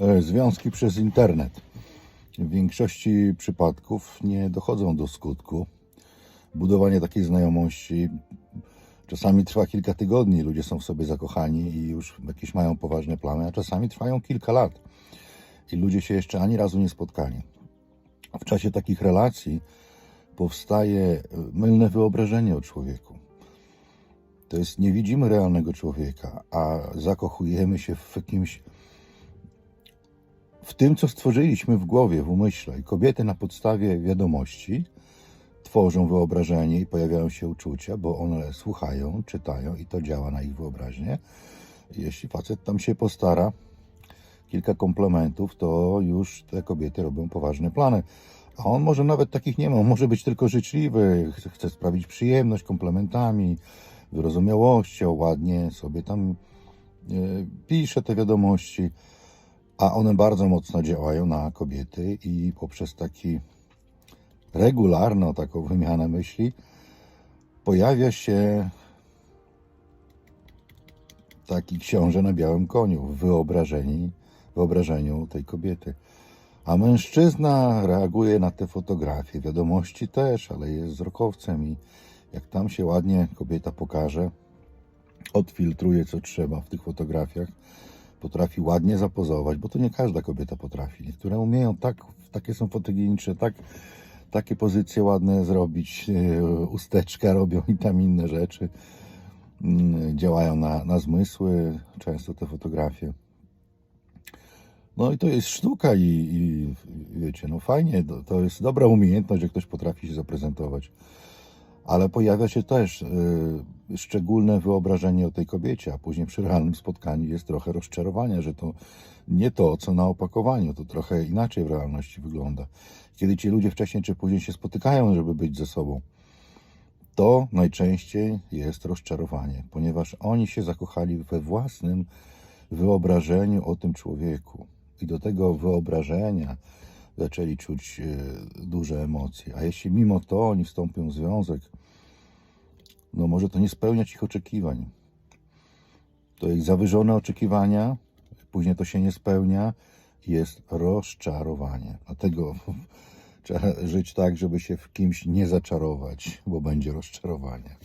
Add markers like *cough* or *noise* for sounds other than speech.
e, związki przez internet. W większości przypadków nie dochodzą do skutku. Budowanie takiej znajomości czasami trwa kilka tygodni, ludzie są w sobie zakochani i już jakieś mają poważne plany, a czasami trwają kilka lat i ludzie się jeszcze ani razu nie spotkali. W czasie takich relacji powstaje e, mylne wyobrażenie o człowieku. To jest, nie widzimy realnego człowieka, a zakochujemy się w jakimś, w tym, co stworzyliśmy w głowie, w umyśle. I kobiety na podstawie wiadomości tworzą wyobrażenie i pojawiają się uczucia, bo one słuchają, czytają i to działa na ich wyobraźnię. Jeśli facet tam się postara, kilka komplementów, to już te kobiety robią poważne plany. A on może nawet takich nie ma, on może być tylko życzliwy, chce, sprawić przyjemność komplementami, wyrozumiałością, ładnie sobie tam e, pisze te wiadomości, a one bardzo mocno działają na kobiety i poprzez taki regularną taką wymianę myśli pojawia się taki książę na białym koniu w wyobrażeniu, wyobrażeniu tej kobiety. A mężczyzna reaguje na te fotografie, wiadomości też, ale jest wzrokowcem i jak tam się ładnie kobieta pokaże, odfiltruje co trzeba w tych fotografiach, potrafi ładnie zapozować, bo to nie każda kobieta potrafi. Niektóre umieją tak, takie są fotogeniczne, tak, takie pozycje ładne zrobić, yy, usteczka robią i tam inne rzeczy. Mm, Działają na, na zmysły, często te fotografie. No i to jest sztuka i, i wiecie, no fajnie, to jest dobra umiejętność, że ktoś potrafi się zaprezentować. Ale pojawia się też y, szczególne wyobrażenie o tej kobiecie, a później przy realnym spotkaniu jest trochę rozczarowania, że to nie to, co na opakowaniu, to trochę inaczej w realności wygląda. Kiedy ci ludzie wcześniej czy później się spotykają, żeby być ze sobą, to najczęściej jest rozczarowanie, ponieważ oni się zakochali we własnym wyobrażeniu o tym człowieku. I do tego wyobrażenia zaczęli czuć e, duże emocje. A jeśli mimo to oni wstąpią w związek, no może to nie spełniać ich oczekiwań. To ich zawyżone oczekiwania, później to się nie spełnia, jest rozczarowanie. Dlatego *laughs* trzeba żyć tak, żeby się w kimś nie zaczarować, bo będzie rozczarowanie.